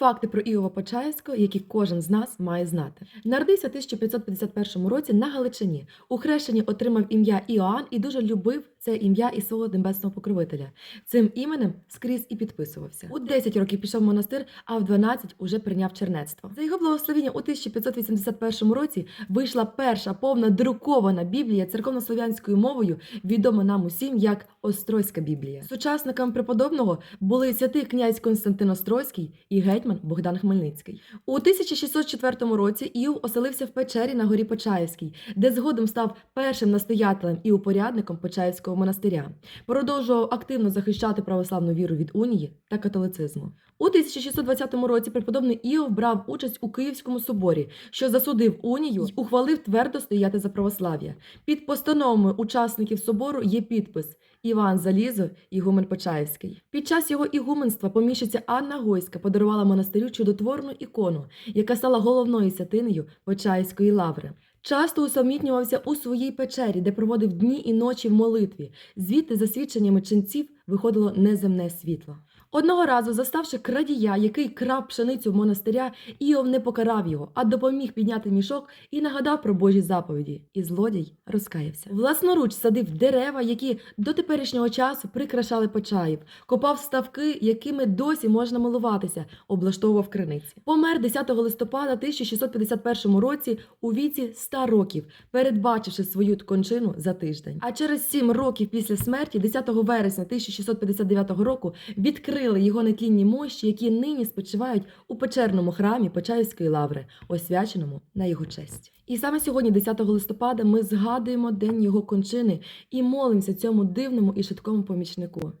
факти про Іова Почаївського, які кожен з нас має знати. Народився в 1551 році на Галичині. У хрещенні отримав ім'я Іоанн і дуже любив це ім'я і свого небесного покровителя. Цим іменем скрізь і підписувався. У 10 років пішов в монастир, а в 12 уже прийняв чернецтво. За його благословіння у 1581 році вийшла перша повна друкована Біблія церковнослов'янською мовою, відома нам усім як Острозька Біблія. Сучасниками преподобного були святий князь Константин Острозький і гетьман Богдан Хмельницький. У 1604 році Іов оселився в печері на горі Почаївській, де згодом став першим настоятелем і упорядником Почаївського монастиря. Продовжував активно захищати православну віру від унії та католицизму. У 1620 році преподобний Іов брав участь у Київському соборі, що засудив унію й ухвалив твердо стояти за православ'я. Під постановами учасників собору є підпис Іван Залізо, Ігумен Почаївський. Під час його ігуменства поміщиця Анна Гойська подарувала монастирю чудотворну ікону, яка стала головною святинею Почаївської лаври. Часто усамітнювався у своїй печері, де проводив дні і ночі в молитві. Звідти, за свідченнями ченців, виходило неземне світло. Одного разу, заставши крадія, який крав пшеницю в монастиря, Іов не покарав його, а допоміг підняти мішок і нагадав про Божі заповіді. І злодій розкаявся. Власноруч садив дерева, які до теперішнього часу прикрашали Почаїв, копав ставки, якими досі можна милуватися, облаштовував криниці. Помер 10 листопада 1651 році у віці 100 років, передбачивши свою кончину за тиждень. А через 7 років після смерті, 10 вересня 1659 року, відкрили його нетлінні мощі, які нині спочивають у печерному храмі Почаївської лаври, освяченому на його честь. І саме сьогодні, 10 листопада, ми згадуємо день його кончини і молимося цьому дивному і швидкому помічнику.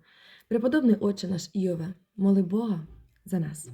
Преподобний Отче наш Іове, моли Бога за нас.